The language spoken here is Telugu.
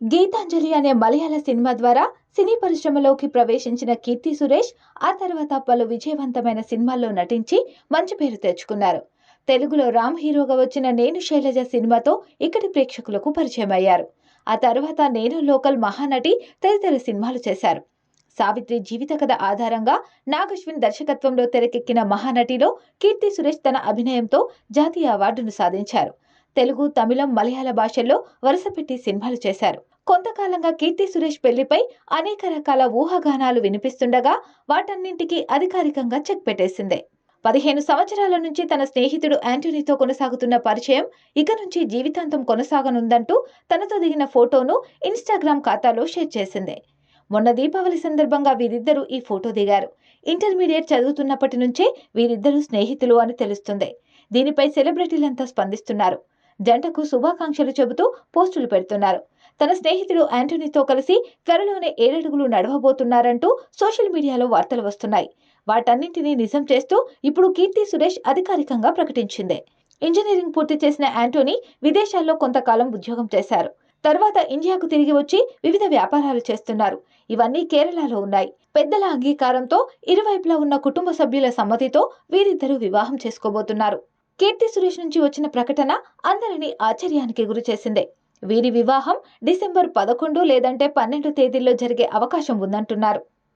గీతాంజలి అనే మలయాళ సినిమా ద్వారా సినీ పరిశ్రమలోకి ప్రవేశించిన కీర్తి సురేష్ ఆ తర్వాత పలు విజయవంతమైన సినిమాల్లో నటించి మంచి పేరు తెచ్చుకున్నారు. తెలుగులో రామ్ హీరోగా వచ్చిన నేను శైలజ సినిమాతో ఇక్కడి ప్రేక్షకులకు పరిచయం అయ్యారు. ఆ తర్వాత నేను లోకల్ మహానటి తదితర సినిమాలు చేశారు. సావిత్రి జీవిత కథ ఆధారంగా నాగశ్విన్ దర్శకత్వంలో తెరకెక్కిన మహానటిలో కీర్తి సురేష్ తన అభినయంతో జాతీయ అవార్డును సాధించారు. తెలుగు తమిళం మలయాళ భాషల్లో వరుసపెట్టి సినిమాలు చేశారు. కొంతకాలంగా కీర్తి సురేష్ పెళ్ళిపై అనేక రకాల ఊహాగానాలు వినిపిస్తుండగా వాటన్నింటికీ అధికారికంగా చెక్ పెట్టేసిందే. పదిహేను సంవత్సరాల నుంచి తన స్నేహితుడు యాంటోనీతో కొనసాగుతున్న పరిచయం ఇక నుంచి జీవితాంతం కొనసాగనుందంటూ తనతో దిగిన ఫోటోను ఇన్స్టాగ్రామ్ ఖాతాలో షేర్ చేసింది. మొన్న దీపావళి సందర్భంగా వీరిద్దరూ ఈ ఫోటో దిగారు. ఇంటర్మీడియట్ చదువుతున్నప్పటి నుంచే వీరిద్దరూ స్నేహితులు అని తెలుస్తుంది. దీనిపై సెలబ్రిటీలంతా స్పందిస్తున్నారు. జంటకు శుభాకాంక్షలు చెబుతూ పోస్టులు పెడుతున్నారు. తన స్నేహితుడు యాంటోనీతో కలిసి త్వరలోనే ఏడడుగులు నడవబోతున్నారంటూ సోషల్ మీడియాలో వార్తలు వస్తున్నాయి. వాటన్నింటినీ నిజం చేస్తూ ఇప్పుడు కీర్తి సురేష్ అధికారికంగా ప్రకటించింది. ఇంజనీరింగ్ పూర్తి చేసిన యాంటోనీ విదేశాల్లో కొంతకాలం ఉద్యోగం చేశారు. తర్వాత ఇండియాకు తిరిగి వచ్చి వివిధ వ్యాపారాలు చేస్తున్నారు. ఇవన్నీ కేరళలో ఉన్నాయి. పెద్దల అంగీకారంతో ఇరువైపులా ఉన్న కుటుంబ సభ్యుల సమ్మతితో వీరిద్దరూ వివాహం చేసుకోబోతున్నారు. కీర్తి సురేష్ నుంచి వచ్చిన ప్రకటన అందరినీ ఆశ్చర్యానికి గురి చేసిందే వీరి వివాహం డిసెంబర్ పదకొండు లేదంటే పన్నెండు తేదీల్లో జరిగే అవకాశం ఉందంటున్నారు.